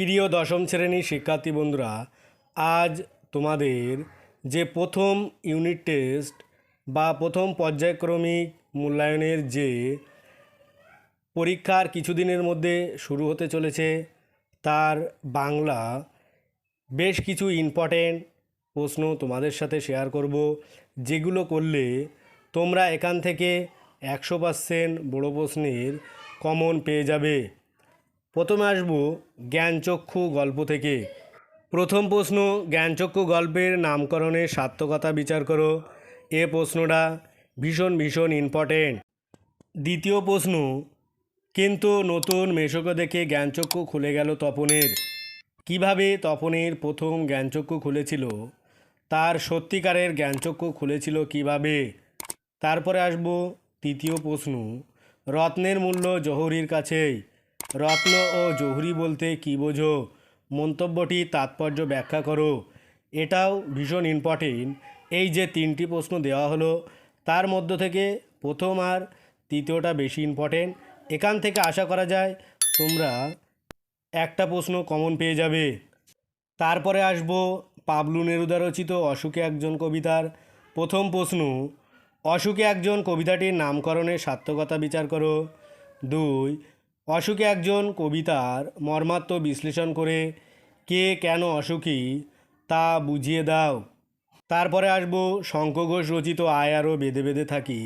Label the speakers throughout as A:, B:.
A: প্রিয় দশম শ্রেণির শিক্ষার্থী বন্ধুরা, আজ তোমাদের যে প্রথম ইউনিট টেস্ট বা প্রথম পর্যায়ক্রমিক মূল্যায়নের যে পরীক্ষার কিছুদিনের মধ্যে শুরু হতে চলেছে, তার বাংলা বেশ কিছু ইম্পর্টেন্ট প্রশ্ন তোমাদের সাথে শেয়ার করব, যেগুলো করলে তোমরা এখান থেকে একশো পার্সেন্ট বড়ো প্রশ্নের কমন পেয়ে যাবে। প্রথমে আসব জ্ঞানচক্ষু গল্প থেকে। প্রথম প্রশ্ন, জ্ঞানচক্ষু গল্পের নামকরণের সার্থকতা বিচার করো। এ প্রশ্নটা ভীষণ ভীষণ ইম্পর্টেন্ট দ্বিতীয় প্রশ্ন, কিন্তু নতুন মেশোকে দেখে জ্ঞানচক্ষু খুলে গেল তপনের। কীভাবে তপনের প্রথম জ্ঞানচক্ষু খুলেছিল? তার সত্যিকারের জ্ঞানচক্ষু খুলেছিল কীভাবে? তারপরে আসব তৃতীয় প্রশ্ন, রত্নের মূল্য জহুরির কাছেই। রত্ন ও জহুরি বলতে কী বোঝো? মন্তব্যটি তাৎপর্য ব্যাখ্যা করো। এটাও ভীষণ ইম্পর্টেন্ট এই যে তিনটি প্রশ্ন দেওয়া হলো, তার মধ্য থেকে প্রথম আর তৃতীয়টা বেশি ইম্পর্টেন্ট এখান থেকে আশা করা যায় তোমরা একটা প্রশ্ন কমন পেয়ে যাবে। তারপরে আসব পাবলু নেরুদা রচিত অসুখে একজন কবিতার প্রথম প্রশ্ন, অসুখে একজন কবিতাটির নামকরণের সার্থকতা বিচার করো। দুই অসুখে একজন কবিতার মর্মাত্ম বিশ্লেষণ করে কে কেন অসুখী তা বুঝিয়ে দাও। তারপরে আসব শঙ্খ ঘোষ রচিত আয় আরও বেঁধে বেঁধে থাকি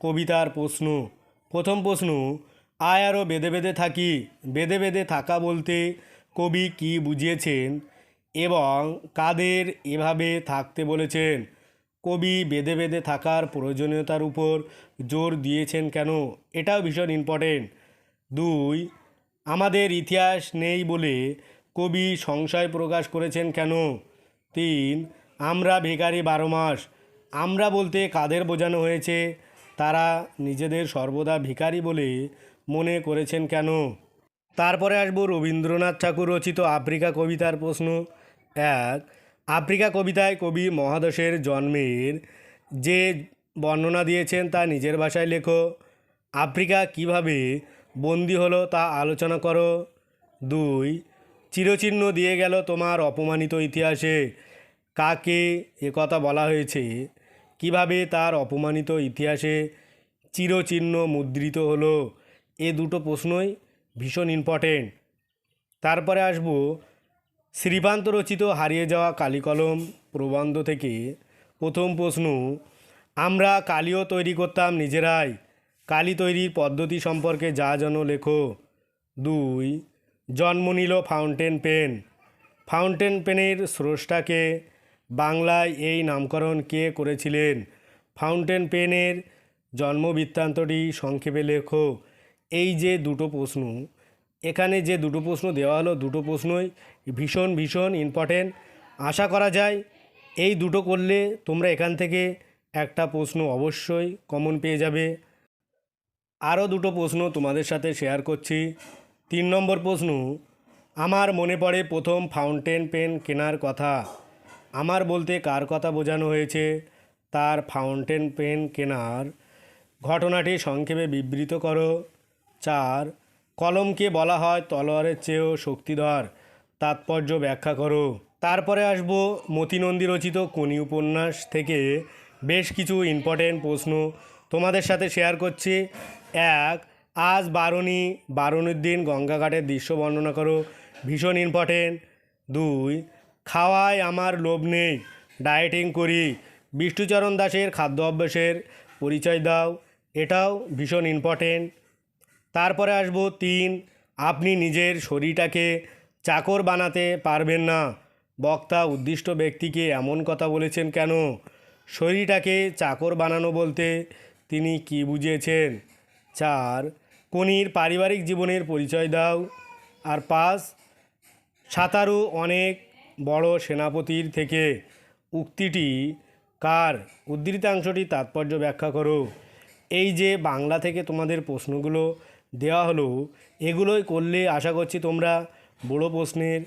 A: কবিতার প্রশ্ন। প্রথম প্রশ্ন, আয় আরও বেঁধে বেঁধে থাকি, বেঁধে বেঁধে থাকা বলতে কবি কি বুঝিয়েছেন এবং কাদের এভাবে থাকতে বলেছেন? কবি বেঁধে বেঁধে থাকার প্রয়োজনীয়তার উপর জোর দিয়েছেন কেন? এটাও ভীষণ ইম্পর্টেন্ট দুই, আমাদের ইতিহাস নেই বলে কবি সংশয় প্রকাশ করেছেন কেন? তিন, আমরা বেকারি বারো মাস। আমরা বলতে কাদের বোঝানো হয়েছে? তারা নিজেদের সর্বদা ভিখারি বলে মনে করেছেন কেন? তারপরে আসব রবীন্দ্রনাথ ঠাকুর রচিত আফ্রিকা কবিতার প্রশ্ন। এক, আফ্রিকা কবিতায় কবি মহাদশের জন্মের যে বর্ণনা দিয়েছেন তা নিজের ভাষায় লেখো। আফ্রিকা কীভাবে বন্দি হলো তা আলোচনা করো। দুই, চিরচিহ্ন দিয়ে গেল তোমার অপমানিত ইতিহাসে। কাকে একথা বলা হয়েছে? কীভাবে তার অপমানিত ইতিহাসে চিরচিহ্ন মুদ্রিত হলো? এ দুটো প্রশ্নই ভীষণ ইম্পর্টেন্ট তারপরে আসব, শ্রীপান্ত রচিত হারিয়ে যাওয়া কালিকলম প্রবন্ধ থেকে। প্রথম প্রশ্ন, আমরা কালিও তৈরি করতাম নিজেরাই কালি তৈরির পদ্ধতি সম্পর্কে যা যেন লেখো। দুই, জন্ম নিল ফাউন্টেন পেন। ফাউন্টেন পেনের স্রষ্টাকে বাংলায় এই নামকরণ কে করেছিলেন? ফাউন্টেন পেনের জন্মবৃত্তান্তটি সংক্ষেপে লেখো। এই যে দুটো প্রশ্ন, এখানে যে দুটো প্রশ্ন দেওয়া হলো দুটো প্রশ্নই ভীষণ ভীষণ ইম্পর্টেন্ট আশা করা যায় এই দুটো করলে তোমরা এখান থেকে একটা প্রশ্ন অবশ্যই কমন পেয়ে যাবে। আরও দুটো প্রশ্ন তোমাদের সাথে শেয়ার করছি। তিন নম্বর প্রশ্ন, আমার মনে পড়ে প্রথম ফাউন্টেন পেন কেনার কথা। আমার বলতে কার কথা বোঝানো হয়েছে? তার ফাউন্টেন পেন কেনার ঘটনাটি সংক্ষেপে বিবৃত করো। চার, কলমকে বলা হয় তলোয়ারের চেয়েও শক্তিধর। তাৎপর্য ব্যাখ্যা করো। তারপরে আসব মতিনন্দী রচিত কোনি উপন্যাস থেকে। বেশ কিছু ইম্পর্টেন্ট প্রশ্ন তোমাদের সাথে শেয়ার করছি। এক, আজ বারণী, বারণীর দিন গঙ্গাঘাটের দৃশ্য বর্ণনা করো। ভীষণ ইম্পর্টেন্ট দুই, খাওয়ায় আমার লোভ নেই। ডায়েটিং করি। বিষ্ণুচরণ দাসের খাদ্য অভ্যাসের পরিচয় দাও। এটাও ভীষণ ইম্পর্টেন্ট তারপরে আসব তিন, আপনি নিজের শরীরটাকে চাকর বানাতে পারবেন না। বক্তা উদ্দিষ্ট ব্যক্তিকে এমন কথা বলেছেন কেন? শরীরটাকে চাকর বানানো বলতে তিনি কি বুঝিয়েছেন? চার, কনির পারিবারিক জীবনের পরিচয় দাও। আর পাঁচ, সাঁতারু অনেক বড় সেনাপতির থেকে। উক্তিটি কার? উদ্ধৃতাংশটি তাৎপর্য ব্যাখ্যা করো। এই যে বাংলা থেকে তোমাদের প্রশ্নগুলো দেওয়া হলো, এগুলোই করলে আশা করছি তোমরা বড় প্রশ্নের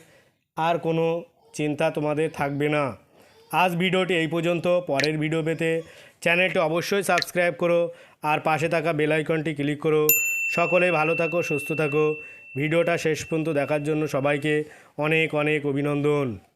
A: আর কোনো চিন্তা তোমাদের থাকবে না। আজ ভিডিওটি এই পর্যন্ত। পরের ভিডিও পেতে চ্যানেলটি অবশ্যই সাবস্ক্রাইব করো আর পাশে থাকা বেলাইকনটি ক্লিক করো। সকলে ভালো থাকো, সুস্থ থাকো। ভিডিওটা শেষ পর্যন্ত দেখার জন্য সবাইকে অনেক অনেক অভিনন্দন।